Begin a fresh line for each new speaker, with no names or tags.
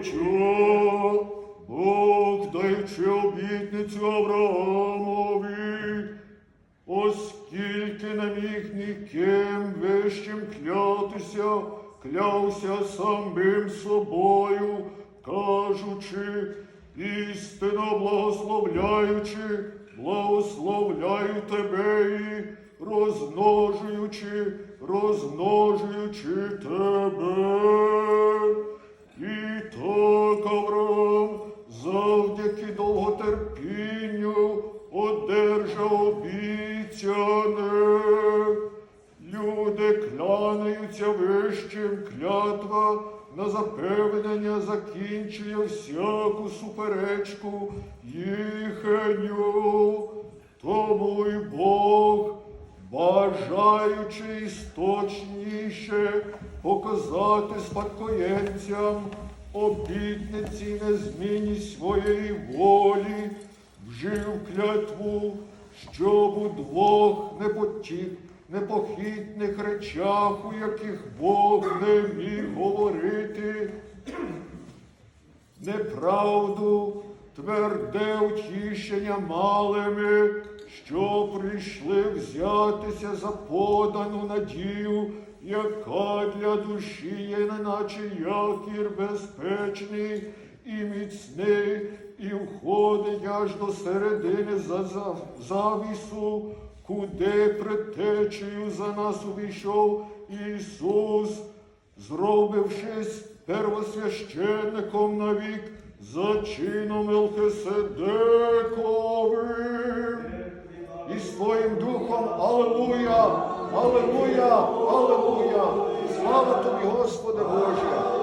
Отчо, Бог даючи обітницю Авраамові, оскільки не міг ніким вищим клятися, клявся самим собою, кажучи, істинно благословляючи, благословляю тебе і розмножуючи, розмножуючи тебе. І довготерпінню одержав обіцяне. Люди кляняються вищим клятва на запевнення закінчує всяку суперечку їхню. Тому й Бог, бажаючи істочніше показати спадкоємцям обітниці незмінність своєї волі, вжив клятву, щоб у двох непотік, непохитних речах, у яких Бог не міг говорити, неправду, тверде утішення малими, що прийшли взятися за подану надію, яка для душі є, неначе якір безпечний і міцний, і входить аж до середини за, за, завісу, куди притечею за нас увійшов Ісус, зробившись первосвященником навік за чином Мелхиседековим і своїм духом Аллилуйя, Аллилуйя, Аллилуйя. Слава тобі, Господи Боже.